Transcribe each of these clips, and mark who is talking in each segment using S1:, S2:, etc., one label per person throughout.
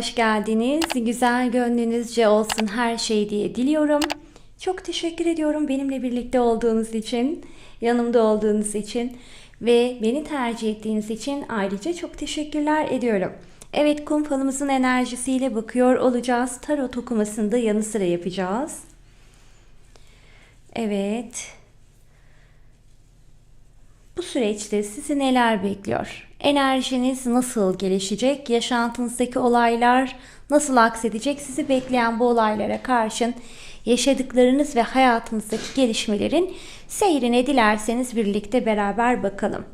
S1: Hoş geldiniz. Güzel gönlünüzce olsun her şey diye diliyorum. Çok teşekkür ediyorum benimle birlikte olduğunuz için, yanımda olduğunuz için ve beni tercih ettiğiniz için ayrıca çok teşekkürler ediyorum. Evet, kum falımızın enerjisiyle bakıyor olacağız. Tarot okumasını da yanı sıra yapacağız. Evet. Süreçte sizi neler bekliyor? Enerjiniz nasıl gelişecek? Yaşantınızdaki olaylar nasıl aksedecek? Sizi bekleyen bu olaylara karşın yaşadıklarınız ve hayatınızdaki gelişmelerin seyrine dilerseniz birlikte beraber bakalım.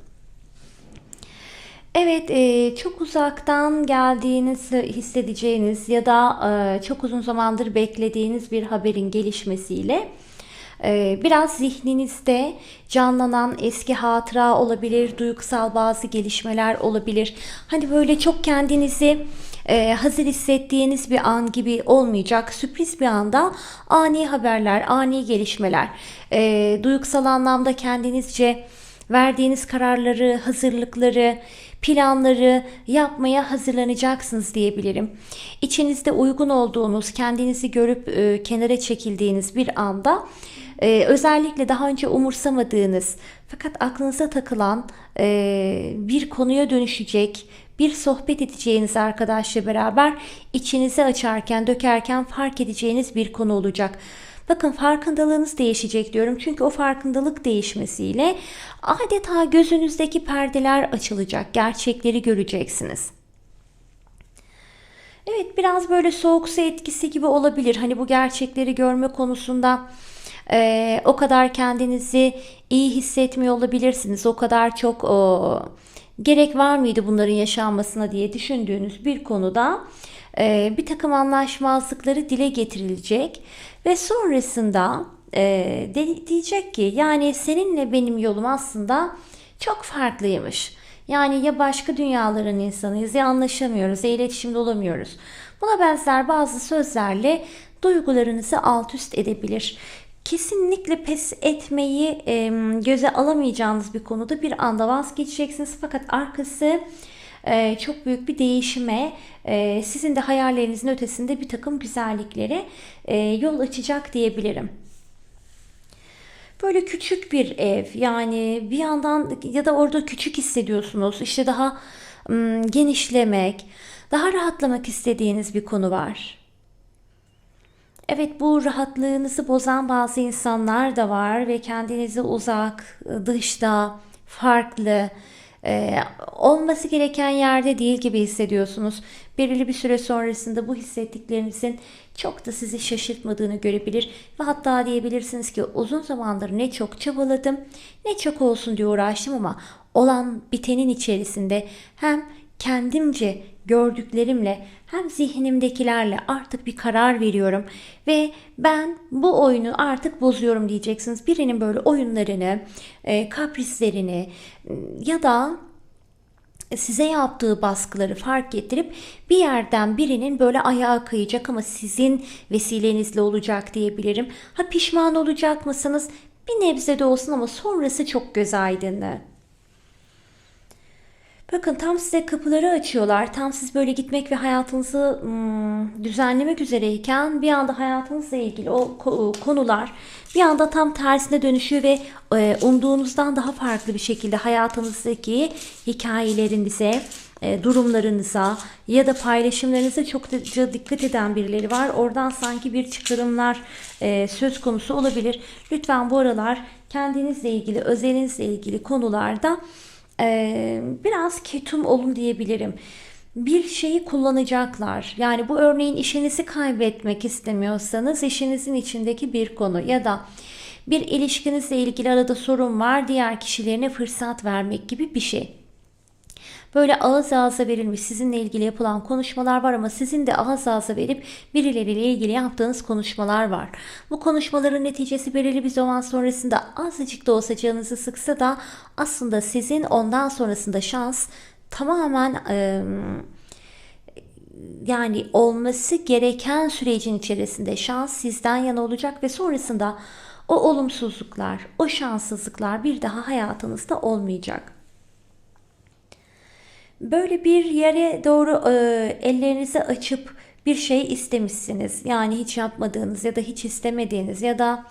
S1: Evet, e, çok uzaktan geldiğiniz hissedeceğiniz ya da e, çok uzun zamandır beklediğiniz bir haberin gelişmesiyle biraz zihninizde canlanan eski hatıra olabilir, duygusal bazı gelişmeler olabilir. Hani böyle çok kendinizi e, hazır hissettiğiniz bir an gibi olmayacak. Sürpriz bir anda ani haberler, ani gelişmeler, e, duygusal anlamda kendinizce verdiğiniz kararları, hazırlıkları, planları yapmaya hazırlanacaksınız diyebilirim. İçinizde uygun olduğunuz, kendinizi görüp e, kenara çekildiğiniz bir anda ee, özellikle daha önce umursamadığınız fakat aklınıza takılan e, bir konuya dönüşecek bir sohbet edeceğiniz arkadaşla beraber içinizi açarken, dökerken fark edeceğiniz bir konu olacak. Bakın farkındalığınız değişecek diyorum. Çünkü o farkındalık değişmesiyle adeta gözünüzdeki perdeler açılacak. Gerçekleri göreceksiniz. Evet biraz böyle soğuk su etkisi gibi olabilir. Hani bu gerçekleri görme konusunda e, o kadar kendinizi iyi hissetmiyor olabilirsiniz. O kadar çok o, gerek var mıydı bunların yaşanmasına diye düşündüğünüz bir konuda e, bir takım anlaşmazlıkları dile getirilecek ve sonrasında e, de, diyecek ki yani seninle benim yolum aslında çok farklıymış. Yani ya başka dünyaların insanıyız ya anlaşamıyoruz ya iletişimde olamıyoruz. Buna benzer bazı sözlerle duygularınızı alt üst edebilir kesinlikle pes etmeyi e, göze alamayacağınız bir konuda bir anda vazgeçeceksiniz. Fakat arkası e, çok büyük bir değişime, e, sizin de hayallerinizin ötesinde bir takım güzelliklere e, yol açacak diyebilirim. Böyle küçük bir ev yani bir yandan ya da orada küçük hissediyorsunuz. İşte daha genişlemek, daha rahatlamak istediğiniz bir konu var. Evet bu rahatlığınızı bozan bazı insanlar da var ve kendinizi uzak, dışta, farklı, e, olması gereken yerde değil gibi hissediyorsunuz. Belirli bir süre sonrasında bu hissettiklerinizin çok da sizi şaşırtmadığını görebilir ve hatta diyebilirsiniz ki uzun zamandır ne çok çabaladım ne çok olsun diye uğraştım ama olan bitenin içerisinde hem kendimce gördüklerimle hem zihnimdekilerle artık bir karar veriyorum ve ben bu oyunu artık bozuyorum diyeceksiniz. Birinin böyle oyunlarını, e, kaprislerini ya da size yaptığı baskıları fark ettirip bir yerden birinin böyle ayağa kayacak ama sizin vesilenizle olacak diyebilirim. Ha pişman olacak mısınız? Bir nebze de olsun ama sonrası çok göz aydınlığı. Bakın tam size kapıları açıyorlar. Tam siz böyle gitmek ve hayatınızı hmm, düzenlemek üzereyken bir anda hayatınızla ilgili o konular bir anda tam tersine dönüşüyor ve e, umduğunuzdan daha farklı bir şekilde hayatınızdaki hikayelerinize, e, durumlarınıza ya da paylaşımlarınıza çok dikkat eden birileri var. Oradan sanki bir çıkarımlar e, söz konusu olabilir. Lütfen bu aralar kendinizle ilgili, özelinizle ilgili konularda e, biraz ketum olun diyebilirim. Bir şeyi kullanacaklar. Yani bu örneğin işinizi kaybetmek istemiyorsanız işinizin içindeki bir konu ya da bir ilişkinizle ilgili arada sorun var diğer kişilerine fırsat vermek gibi bir şey. Böyle ağız ağza verilmiş sizinle ilgili yapılan konuşmalar var ama sizin de ağız ağza verip birileriyle ilgili yaptığınız konuşmalar var. Bu konuşmaların neticesi belirli bir zaman sonrasında azıcık da olsa canınızı sıksa da aslında sizin ondan sonrasında şans tamamen yani olması gereken sürecin içerisinde şans sizden yana olacak ve sonrasında o olumsuzluklar, o şanssızlıklar bir daha hayatınızda olmayacak. Böyle bir yere doğru e, ellerinizi açıp bir şey istemişsiniz. Yani hiç yapmadığınız ya da hiç istemediğiniz ya da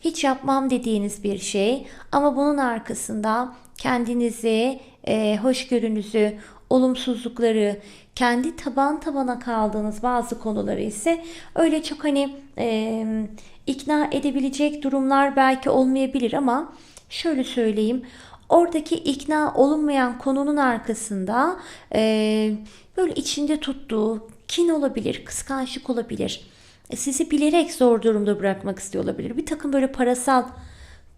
S1: hiç yapmam dediğiniz bir şey ama bunun arkasında kendinizi, e, hoşgörünüzü, olumsuzlukları, kendi taban tabana kaldığınız bazı konuları ise öyle çok hani e, ikna edebilecek durumlar belki olmayabilir ama şöyle söyleyeyim. Oradaki ikna olunmayan konunun arkasında e, böyle içinde tuttuğu kin olabilir, kıskançlık olabilir. E, sizi bilerek zor durumda bırakmak istiyor olabilir. Bir takım böyle parasal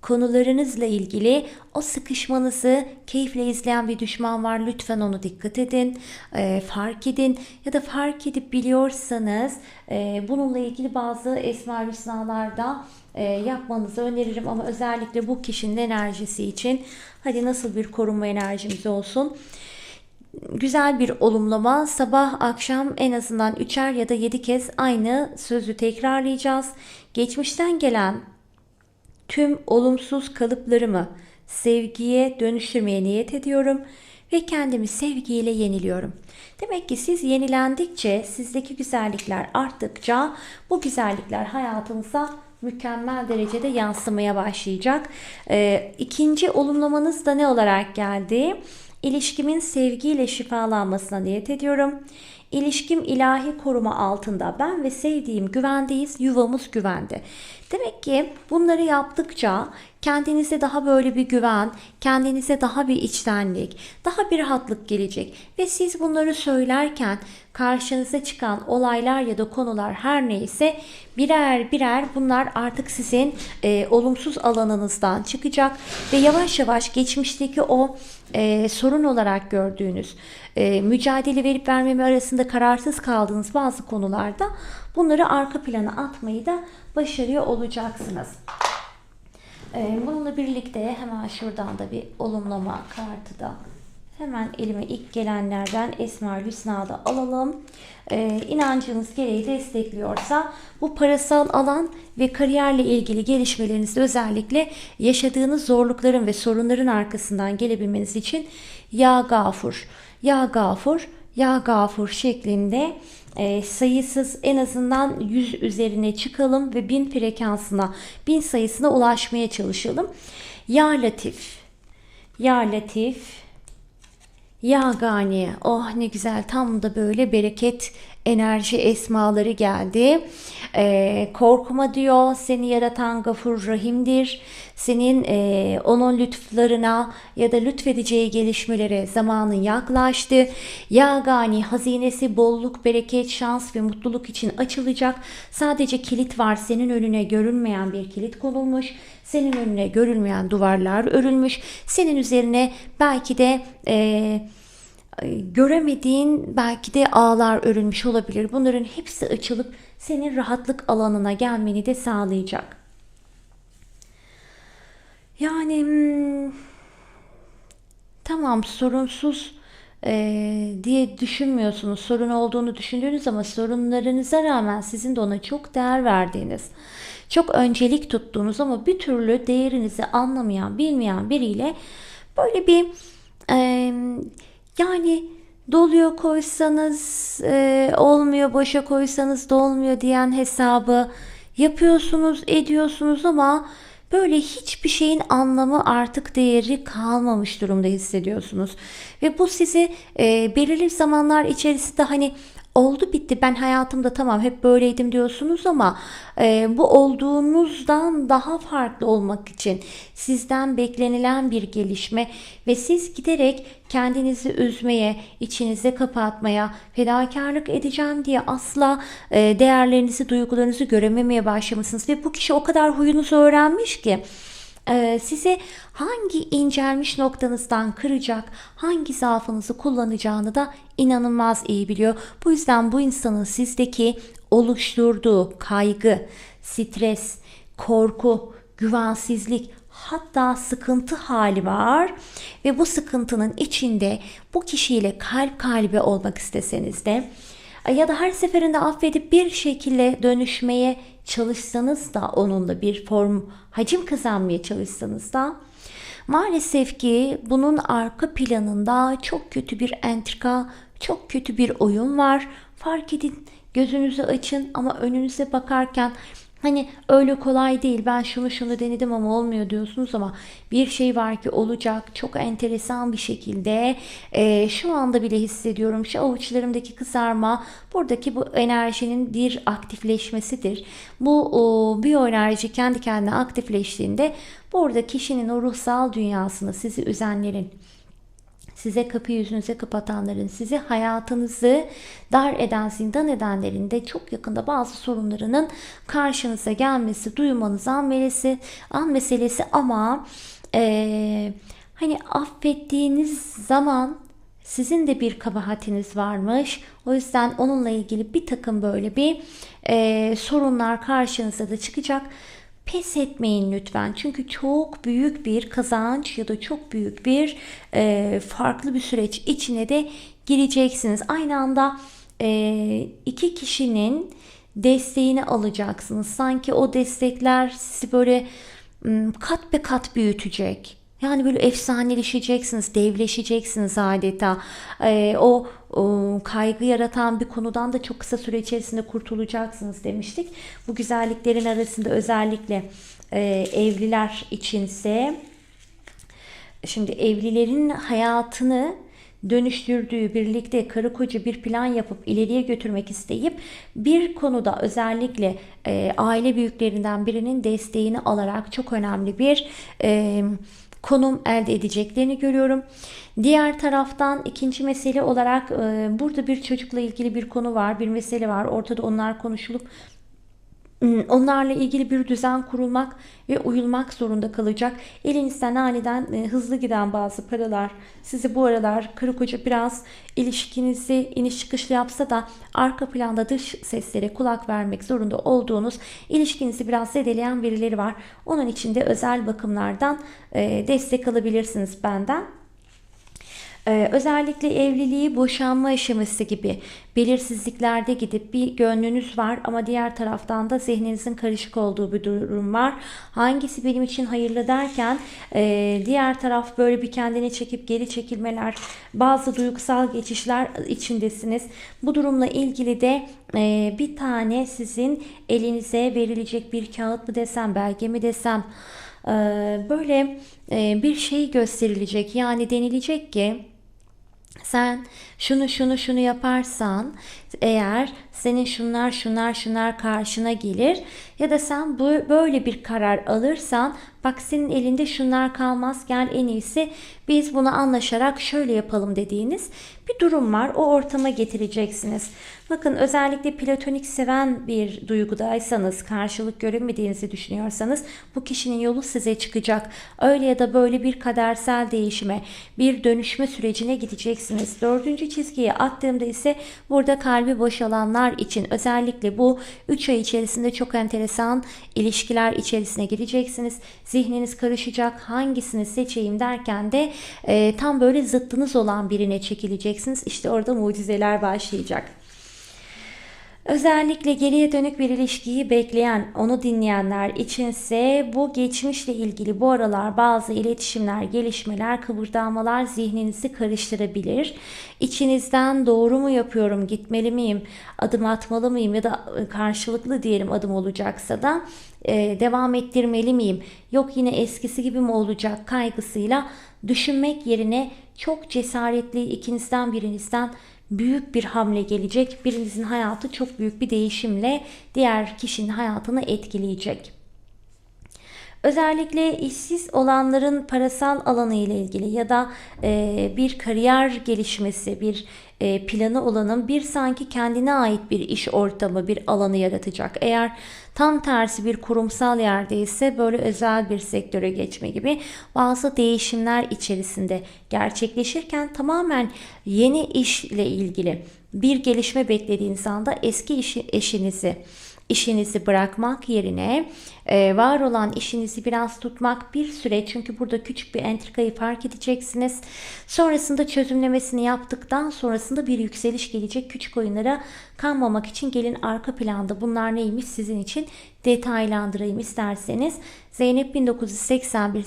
S1: konularınızla ilgili o sıkışmanızı keyifle izleyen bir düşman var. Lütfen onu dikkat edin, e, fark edin ya da fark edip biliyorsanız e, bununla ilgili bazı esma hüsnalarda e, yapmanızı öneririm ama özellikle bu kişinin enerjisi için hadi nasıl bir korunma enerjimiz olsun güzel bir olumlama. Sabah akşam en azından üçer ya da yedi kez aynı sözü tekrarlayacağız. Geçmişten gelen tüm olumsuz kalıplarımı sevgiye dönüştürmeye niyet ediyorum ve kendimi sevgiyle yeniliyorum. Demek ki siz yenilendikçe, sizdeki güzellikler arttıkça bu güzellikler hayatınıza mükemmel derecede yansımaya başlayacak. Ee, ikinci olumlamanız da ne olarak geldi? İlişkimin sevgiyle şifalanmasına niyet ediyorum. İlişkim ilahi koruma altında. Ben ve sevdiğim güvendeyiz, yuvamız güvende. Demek ki bunları yaptıkça kendinize daha böyle bir güven, kendinize daha bir içtenlik, daha bir rahatlık gelecek. Ve siz bunları söylerken karşınıza çıkan olaylar ya da konular her neyse birer birer bunlar artık sizin e, olumsuz alanınızdan çıkacak ve yavaş yavaş geçmişteki o e, sorun olarak gördüğünüz e, mücadele verip vermeme arasında kararsız kaldığınız bazı konularda bunları arka plana atmayı da başarıyor olacaksınız. E, bununla birlikte hemen şuradan da bir olumlama kartı da hemen elime ilk gelenlerden Esma Hüsna'da alalım. Ee, gereği destekliyorsa bu parasal alan ve kariyerle ilgili gelişmelerinizde özellikle yaşadığınız zorlukların ve sorunların arkasından gelebilmeniz için Ya Gafur, Ya Gafur, Ya Gafur şeklinde e, sayısız en azından 100 üzerine çıkalım ve 1000 frekansına, 1000 sayısına ulaşmaya çalışalım. Ya Latif, Ya Latif, ya Gani, oh ne güzel tam da böyle bereket enerji esmaları geldi. Ee, korkma diyor seni yaratan gafur rahimdir. Senin e, onun lütuflarına ya da lütfedeceği gelişmelere zamanın yaklaştı. Ya Gani hazinesi bolluk, bereket, şans ve mutluluk için açılacak. Sadece kilit var senin önüne görünmeyen bir kilit konulmuş. Senin önüne görülmeyen duvarlar örülmüş. Senin üzerine belki de e, göremediğin belki de ağlar örülmüş olabilir. Bunların hepsi açılıp senin rahatlık alanına gelmeni de sağlayacak. Yani hmm, tamam sorunsuz e, diye düşünmüyorsunuz. Sorun olduğunu düşündüğünüz ama sorunlarınıza rağmen sizin de ona çok değer verdiğiniz, çok öncelik tuttuğunuz ama bir türlü değerinizi anlamayan, bilmeyen biriyle böyle bir e, yani doluyor koysanız e, olmuyor, boşa koysanız da olmuyor diyen hesabı yapıyorsunuz, ediyorsunuz ama böyle hiçbir şeyin anlamı artık değeri kalmamış durumda hissediyorsunuz. Ve bu sizi e, belirli zamanlar içerisinde hani oldu bitti. Ben hayatımda tamam hep böyleydim diyorsunuz ama e, bu olduğunuzdan daha farklı olmak için sizden beklenilen bir gelişme ve siz giderek kendinizi üzmeye, içinize kapatmaya, fedakarlık edeceğim diye asla e, değerlerinizi, duygularınızı görememeye başlamışsınız. Ve bu kişi o kadar huyunuzu öğrenmiş ki size hangi incelmiş noktanızdan kıracak, hangi zaafınızı kullanacağını da inanılmaz iyi biliyor. Bu yüzden bu insanın sizdeki oluşturduğu kaygı, stres, korku, güvensizlik, hatta sıkıntı hali var ve bu sıkıntının içinde bu kişiyle kalp kalbe olmak isteseniz de ya da her seferinde affedip bir şekilde dönüşmeye çalışsanız da onunla bir form hacim kazanmaya çalışsanız da Maalesef ki bunun arka planında çok kötü bir entrika, çok kötü bir oyun var. Fark edin, gözünüzü açın ama önünüze bakarken Hani öyle kolay değil ben şunu şunu denedim ama olmuyor diyorsunuz ama bir şey var ki olacak çok enteresan bir şekilde e, şu anda bile hissediyorum şu avuçlarımdaki kızarma buradaki bu enerjinin bir aktifleşmesidir. Bu o, biyoenerji kendi kendine aktifleştiğinde burada kişinin o ruhsal dünyasını sizi üzenlerin size kapı yüzünüze kapatanların, sizi hayatınızı dar eden, zindan edenlerin de çok yakında bazı sorunlarının karşınıza gelmesi, duymanız an meselesi, an meselesi ama e, hani affettiğiniz zaman sizin de bir kabahatiniz varmış. O yüzden onunla ilgili bir takım böyle bir e, sorunlar karşınıza da çıkacak. Pes etmeyin lütfen. Çünkü çok büyük bir kazanç ya da çok büyük bir e, farklı bir süreç içine de gireceksiniz. Aynı anda e, iki kişinin desteğini alacaksınız. Sanki o destekler sizi böyle kat be kat büyütecek. Yani böyle efsaneleşeceksiniz, devleşeceksiniz adeta. Ee, o, o kaygı yaratan bir konudan da çok kısa süre içerisinde kurtulacaksınız demiştik. Bu güzelliklerin arasında özellikle e, evliler içinse şimdi evlilerin hayatını dönüştürdüğü birlikte karı koca bir plan yapıp ileriye götürmek isteyip bir konuda özellikle e, aile büyüklerinden birinin desteğini alarak çok önemli bir e, konum elde edeceklerini görüyorum. Diğer taraftan ikinci mesele olarak burada bir çocukla ilgili bir konu var, bir mesele var. Ortada onlar konuşulup onlarla ilgili bir düzen kurulmak ve uyulmak zorunda kalacak. Elinizden aniden hızlı giden bazı paralar sizi bu aralar karı koca biraz ilişkinizi iniş çıkışlı yapsa da arka planda dış seslere kulak vermek zorunda olduğunuz ilişkinizi biraz zedeleyen birileri var. Onun için de özel bakımlardan e, destek alabilirsiniz benden. Ee, özellikle evliliği boşanma aşaması gibi belirsizliklerde gidip bir gönlünüz var ama diğer taraftan da zihninizin karışık olduğu bir durum var. Hangisi benim için hayırlı derken e, diğer taraf böyle bir kendini çekip geri çekilmeler, bazı duygusal geçişler içindesiniz. Bu durumla ilgili de e, bir tane sizin elinize verilecek bir kağıt mı desem, belge mi desem, e, böyle e, bir şey gösterilecek. Yani denilecek ki sen şunu şunu şunu yaparsan eğer senin şunlar şunlar şunlar karşına gelir ya da sen bu böyle bir karar alırsan bak senin elinde şunlar kalmaz gel en iyisi biz bunu anlaşarak şöyle yapalım dediğiniz bir durum var. O ortama getireceksiniz. Bakın özellikle platonik seven bir duygudaysanız, karşılık görünmediğinizi düşünüyorsanız bu kişinin yolu size çıkacak. Öyle ya da böyle bir kadersel değişime, bir dönüşme sürecine gideceksiniz. Dördüncü çizgiye attığımda ise burada kalbi boşalanlar için özellikle bu 3 ay içerisinde çok enteresan ilişkiler içerisine gireceksiniz. Zihniniz karışacak. Hangisini seçeyim derken de e, tam böyle zıttınız olan birine çekileceksiniz. İşte orada mucizeler başlayacak. Özellikle geriye dönük bir ilişkiyi bekleyen, onu dinleyenler içinse bu geçmişle ilgili bu aralar bazı iletişimler, gelişmeler, kıvırdanmalar zihninizi karıştırabilir. İçinizden doğru mu yapıyorum, gitmeli miyim, adım atmalı mıyım ya da e, karşılıklı diyelim adım olacaksa da e, devam ettirmeli miyim? Yok yine eskisi gibi mi olacak kaygısıyla düşünmek yerine çok cesaretli ikinizden birinizden büyük bir hamle gelecek. Birinizin hayatı çok büyük bir değişimle diğer kişinin hayatını etkileyecek. Özellikle işsiz olanların parasal alanı ile ilgili ya da bir kariyer gelişmesi, bir e, planı olanın bir sanki kendine ait bir iş ortamı, bir alanı yaratacak. Eğer tam tersi bir kurumsal yerdeyse böyle özel bir sektöre geçme gibi bazı değişimler içerisinde gerçekleşirken tamamen yeni işle ilgili bir gelişme beklediğiniz anda eski işi, eşinizi işinizi bırakmak yerine e, var olan işinizi biraz tutmak bir süre çünkü burada küçük bir entrikayı fark edeceksiniz. Sonrasında çözümlemesini yaptıktan sonrasında bir yükseliş gelecek. Küçük oyunlara kanmamak için gelin arka planda bunlar neymiş sizin için detaylandırayım isterseniz. Zeynep 1981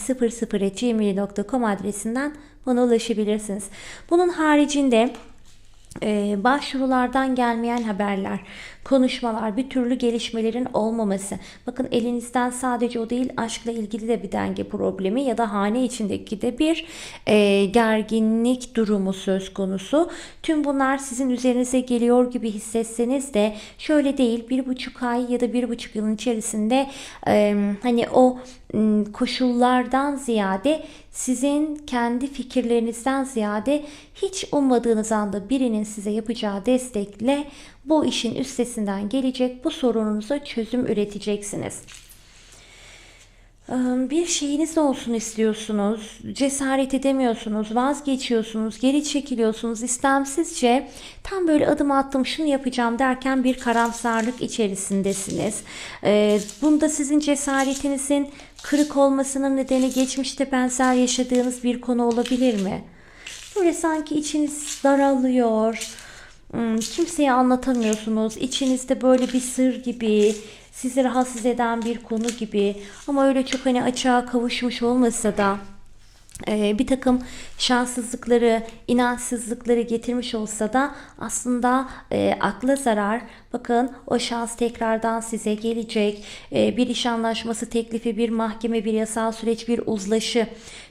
S1: adresinden bana ulaşabilirsiniz. Bunun haricinde e, başvurulardan gelmeyen haberler, konuşmalar, bir türlü gelişmelerin olmaması. Bakın elinizden sadece o değil aşkla ilgili de bir denge problemi ya da hane içindeki de bir e, gerginlik durumu söz konusu. Tüm bunlar sizin üzerinize geliyor gibi hissetseniz de şöyle değil bir buçuk ay ya da bir buçuk yılın içerisinde e, hani o koşullardan ziyade sizin kendi fikirlerinizden ziyade hiç ummadığınız anda birinin size yapacağı destekle bu işin üstesinden gelecek, bu sorununuza çözüm üreteceksiniz. Bir şeyiniz olsun istiyorsunuz, cesaret edemiyorsunuz, vazgeçiyorsunuz, geri çekiliyorsunuz istemsizce tam böyle adım attım şunu yapacağım derken bir karamsarlık içerisindesiniz. Bunda sizin cesaretinizin kırık olmasının nedeni geçmişte benzer yaşadığınız bir konu olabilir mi? Böyle sanki içiniz daralıyor, hmm, kimseye anlatamıyorsunuz, içinizde böyle bir sır gibi, sizi rahatsız eden bir konu gibi ama öyle çok hani açığa kavuşmuş olmasa da bir takım şanssızlıkları, inançsızlıkları getirmiş olsa da aslında e, akla zarar. Bakın o şans tekrardan size gelecek. E, bir iş anlaşması teklifi, bir mahkeme, bir yasal süreç, bir uzlaşı,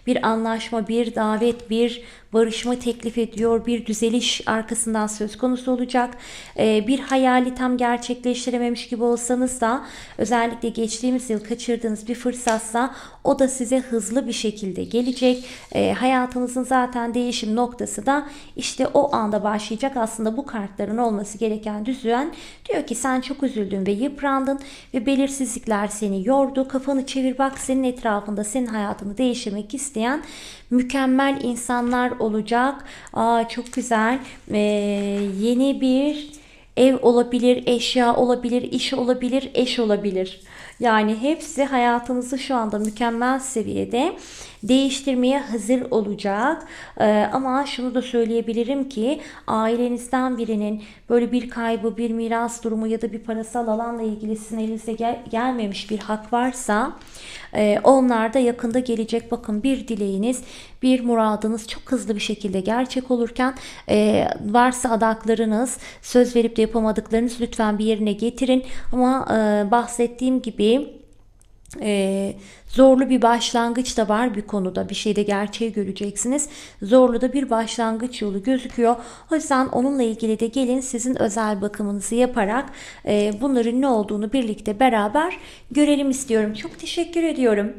S1: bir anlaşma, bir davet, bir barışma teklif ediyor. Bir düzeliş arkasından söz konusu olacak. E, bir hayali tam gerçekleştirememiş gibi olsanız da özellikle geçtiğimiz yıl kaçırdığınız bir fırsatsa o da size hızlı bir şekilde gelecek. E, hayatınızın zaten değişim noktası da işte o anda başlayacak. Aslında bu kartların olması gereken düzen diyor ki sen çok üzüldün ve yıprandın ve belirsizlikler seni yordu. Kafanı çevir bak senin etrafında senin hayatını değiştirmek isteyen mükemmel insanlar olacak. Aa çok güzel. Ee, yeni bir ev olabilir, eşya olabilir, iş olabilir, eş olabilir. Yani hepsi hayatınızı şu anda mükemmel seviyede değiştirmeye hazır olacak. Ee, ama şunu da söyleyebilirim ki ailenizden birinin böyle bir kaybı, bir miras durumu ya da bir parasal alanla ilgili sizin elinize gel gelmemiş bir hak varsa e, onlar da yakında gelecek. Bakın bir dileğiniz, bir muradınız çok hızlı bir şekilde gerçek olurken e, varsa adaklarınız, söz verip de yapamadıklarınız lütfen bir yerine getirin. Ama e, bahsettiğim gibi e, zorlu bir başlangıç da var bir konuda bir şeyde gerçeği göreceksiniz. Zorlu da bir başlangıç yolu gözüküyor. O yüzden onunla ilgili de gelin sizin özel bakımınızı yaparak e, bunların ne olduğunu birlikte beraber görelim istiyorum. Çok teşekkür ediyorum.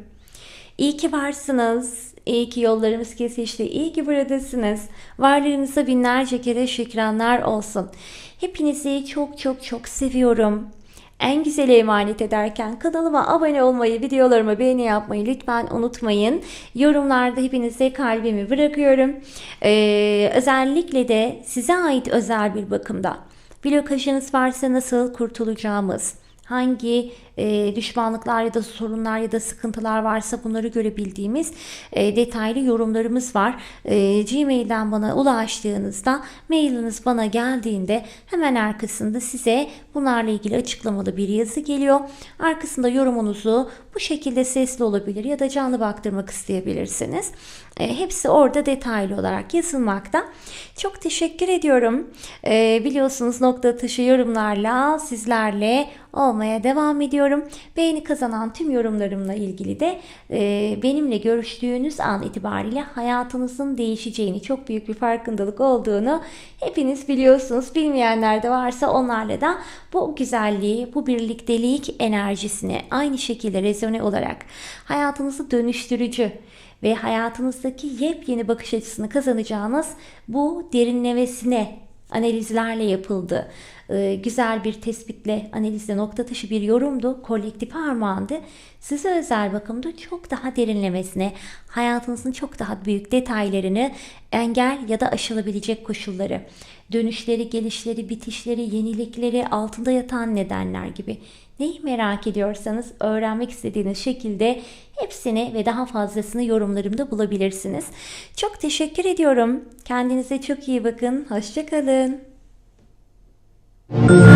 S1: İyi ki varsınız. İyi ki yollarımız kesişti. İyi ki buradasınız. Varlığınıza binlerce kere şükranlar olsun. Hepinizi çok çok çok seviyorum en güzeli emanet ederken kanalıma abone olmayı, videolarıma beğeni yapmayı lütfen unutmayın. Yorumlarda hepinize kalbimi bırakıyorum. Ee, özellikle de size ait özel bir bakımda blokajınız varsa nasıl kurtulacağımız, hangi e, düşmanlıklar ya da sorunlar ya da sıkıntılar varsa bunları görebildiğimiz e, detaylı yorumlarımız var. E, Gmail'den bana ulaştığınızda mailiniz bana geldiğinde hemen arkasında size bunlarla ilgili açıklamalı bir yazı geliyor. Arkasında yorumunuzu bu şekilde sesli olabilir ya da canlı baktırmak isteyebilirsiniz. E, hepsi orada detaylı olarak yazılmakta. Çok teşekkür ediyorum. Biliyorsunuz nokta atışı yorumlarla sizlerle olmaya devam ediyorum. Beğeni kazanan tüm yorumlarımla ilgili de e, benimle görüştüğünüz an itibariyle hayatınızın değişeceğini, çok büyük bir farkındalık olduğunu hepiniz biliyorsunuz. Bilmeyenler de varsa onlarla da bu güzelliği, bu birliktelik enerjisini aynı şekilde rezone olarak hayatınızı dönüştürücü ve hayatınızdaki yepyeni bakış açısını kazanacağınız bu derinlemesine analizlerle yapıldı. E, güzel bir tespitle, analizle nokta atışı bir yorumdu. Kolektif armağandı. Size özel bakımda çok daha derinlemesine, hayatınızın çok daha büyük detaylarını engel ya da aşılabilecek koşulları, dönüşleri, gelişleri, bitişleri, yenilikleri, altında yatan nedenler gibi neyi merak ediyorsanız öğrenmek istediğiniz şekilde hepsini ve daha fazlasını yorumlarımda bulabilirsiniz. Çok teşekkür ediyorum. Kendinize çok iyi bakın. Hoşçakalın. Thank.